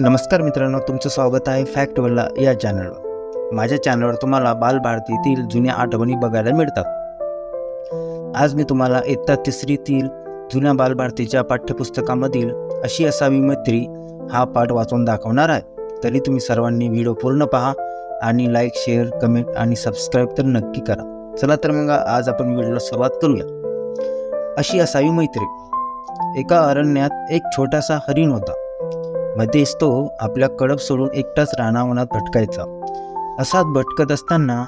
नमस्कार मित्रांनो तुमचं स्वागत आहे फॅक्ट वल्ला या चॅनलवर माझ्या चॅनलवर तुम्हाला बालभारतीतील जुन्या आठवणी बघायला मिळतात. आज मी तुम्हाला इयत्ता तिसरीतील जुन्या बालभारतीच्या पाठ्यपुस्तकामधील अशी असावी मैत्री हा पाठ वाचून दाखवणार आहे. तरी तुम्ही सर्वांनी व्हिडिओ पूर्ण पहा आणि लाईक शेअर कमेंट आणि सबस्क्राईब तर नक्की करा. चला तर मग आज आपण व्हिडिओला सुरुवात करूया. अशी असावी मैत्री. एका अरण्यात एक छोटासा हरिण होता. मध्येच तो आपल्या कळप सोडून एकटाच रानावनात भटकायचा. असाच भटकत असताना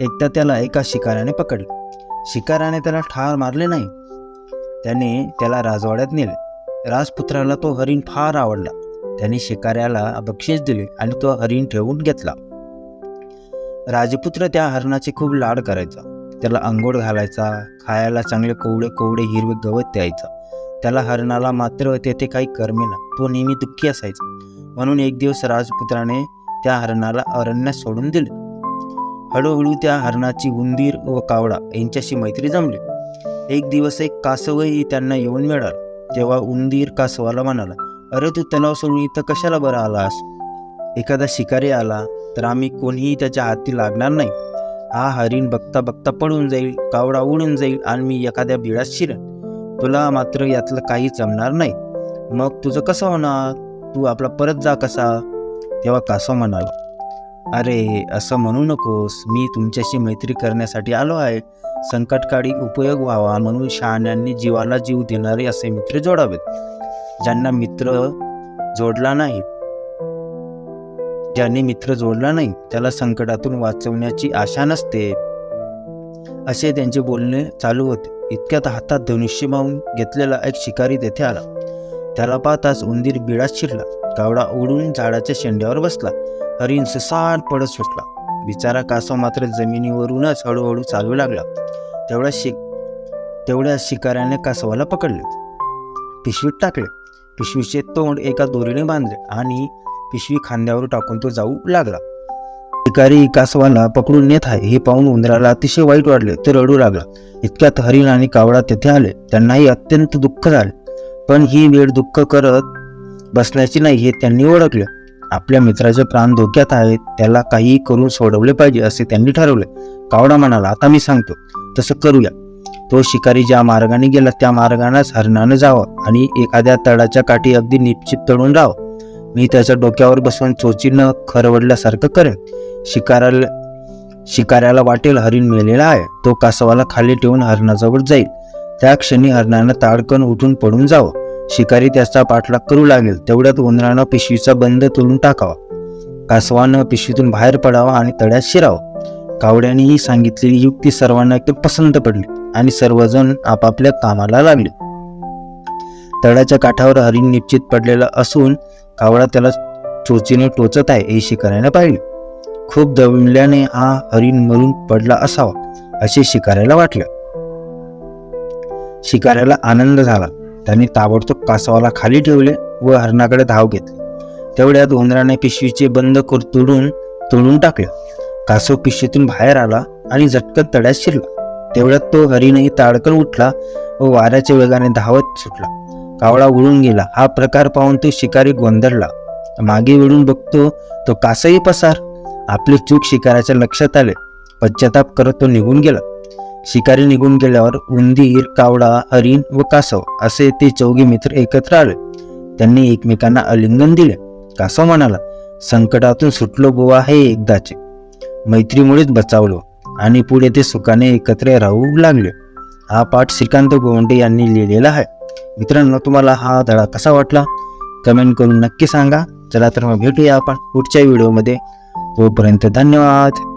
एकदा त्याला एका शिकाऱ्याने पकडले. शिकाऱ्याने त्याला ठार मारले नाही. त्याने त्याला राजवाड्यात नेले. राजपुत्राला तो हरिण फार आवडला. त्याने शिकाऱ्याला बक्षीस दिले आणि तो हरिण ठेवून घेतला. राजपुत्र त्या हरणाचे खूप लाड करायचा. त्याला अंघोळ घालायचा खायला चांगले कोवडे कोवडे हिरवे गवत द्यायचा त्याला हरणाला मात्र तेथे काही करमेना तो नेहमी दुःखी असायचा. म्हणून एक दिवस राजपुत्राने त्या हरणाला अरण्यात सोडून दिले. हळूहळू त्या हरणाची उंदीर व कावडा यांच्याशी मैत्री जमली. एक दिवस एक कासवही त्यांना येऊन मिळाला. तेव्हा उंदीर कासवाला म्हणाला अरे तू तलाव सोडून इथं कशाला बरं आलास? एखादा शिकारी आला तर आम्ही कोणीही त्याच्या हाती लागणार नाही. हा हरिण बघता बघता पडून जाईल कावडा उडून जाईल आणि मी एखाद्या बिळात शिरेन. तुला मात्र यातलं काही जमणार नाही. मग तुझं कसं होणार? तू आपला परत जा कसा? तेव्हा कासव म्हणाला अरे असं म्हणू नकोस. मी तुमच्याशी मैत्री करण्यासाठी आलो आहे. संकटकाळी उपयोग व्हावा म्हणून शहाण्यांनी जीवाला जीव देणारे असे मित्र जोडावेत. ज्यांना मित्र जोडला नाही ज्यांनी मित्र जोडला नाही त्याला संकटातून वाचवण्याची आशा नसते. असे त्यांचे बोलणे चालू होते. इतक्यात हातात धनुष्य मावून घेतलेला एक शिकारी तेथे आला. त्याला पाहताच उंदीर बिळात शिरला. कावडा उडून झाडाच्या शेंड्यावर बसला. हरिण ससाट पडत सुटला. बिचारा कासव मात्र जमिनीवरूनच हळूहळू चालू लागला. तेवढ्या शिक तेवढ्या शिकाऱ्याने कासवाला पकडले. पिशवीत टाकले. पिशवीचे तोंड एका दोरीने बांधले आणि पिशवी खांद्यावर टाकून तो जाऊ लागला. शिकारी कासवाला पकडून नेत आहे. हे पाहून उंदराला अतिशय वाईट वाटले. ते रडू लागला. इतक्यात हरिण आणि कावडा तेथे आले. त्यांनाही अत्यंत दुःख झाले. पण ही वेळ दुःख करत बसण्याची नाही हे त्यांनी ओळखले. आपल्या मित्राचे प्राण धोक्यात आहेत. त्याला काही करून सोडवले पाहिजे असे त्यांनी ठरवले. कावडा म्हणाला आता मी सांगतो. तसं करूया. तो शिकारी ज्या मार्गाने गेला त्या मार्गानेच हरणानं जावं आणि एखाद्या तळाच्या काठी अगदी निश्चित तळून राहावं. मी त्याच्या डोक्यावर बसून चोचीनं खरवडल्यासारखं करेन. शिकाराला शिकाऱ्याला वाटेल हरिण मेलेला आहे. तो कासवाला खाली ठेवून हरणाजवळ जाईल. त्या क्षणी हरणानं ताडकन उठून पडून जावं. शिकारी त्याचा पाठलाग करू लागेल. तेवढ्यात उंदरानं पिशवीचा बंद तोडून टाकावा. कासवानं पिशवीतून बाहेर पडावा आणि तळ्यात शिरावं. कावड्यानेही सांगितलेली युक्ती सर्वांना एकदम पसंत पडली आणि सर्वजण आपापल्या कामाला लागले. तळ्याच्या काठावर हरिण निश्चित पडलेला असून कावळा त्याला चोचीने टोचत आहे हे शिकाऱ्याने पाहिले. खूप दमल्याने हा हरिण मरून पडला असावा असे शिकाऱ्याला वाटले. शिकाऱ्याला आनंद झाला. त्यांनी ताबडतोब कासवाला खाली ठेवले व हरणाकडे धाव घेतली. तेवढ्यात उंदराने पिशवीचे बंद कर तोडून तोडून टाकले. कासव पिशवीतून बाहेर आला आणि झटकन तड्यात शिरला. तेवढ्यात तो हरिणही ताडकन उठला व वाऱ्याच्या वेगाने धावत सुटला. कावळा उडून गेला. हा प्रकार पाहून तो शिकारी गोंधळला. मागे वळून बघतो तो कासही पसार. आपली चूक शिकाऱ्याच्या लक्षात आले. पश्चाताप करत तो निघून गेला. शिकारी निघून गेल्यावर उंदीर कावडा हरिण व कासव असे ते चौघे मित्र एकत्र आले. त्यांनी एकमेकांना आलिंगन दिले. कासव म्हणाला संकटातून सुटलो गोवा हे एकदाचे. मैत्रीमुळेच बचावलो आणि पुढे ते सुखाने एकत्र राहू लागले. हा पाठ श्रीकांत गोवंडे यांनी लिहिलेला आहे. मित्रांनो तुम्हाला हा धडा कसा वाटला? कमेंट करून नक्की सांगा. चला तर मग भेटूया आपण पुढच्या व्हिडिओमध्ये. तोपर्यंत धन्यवाद.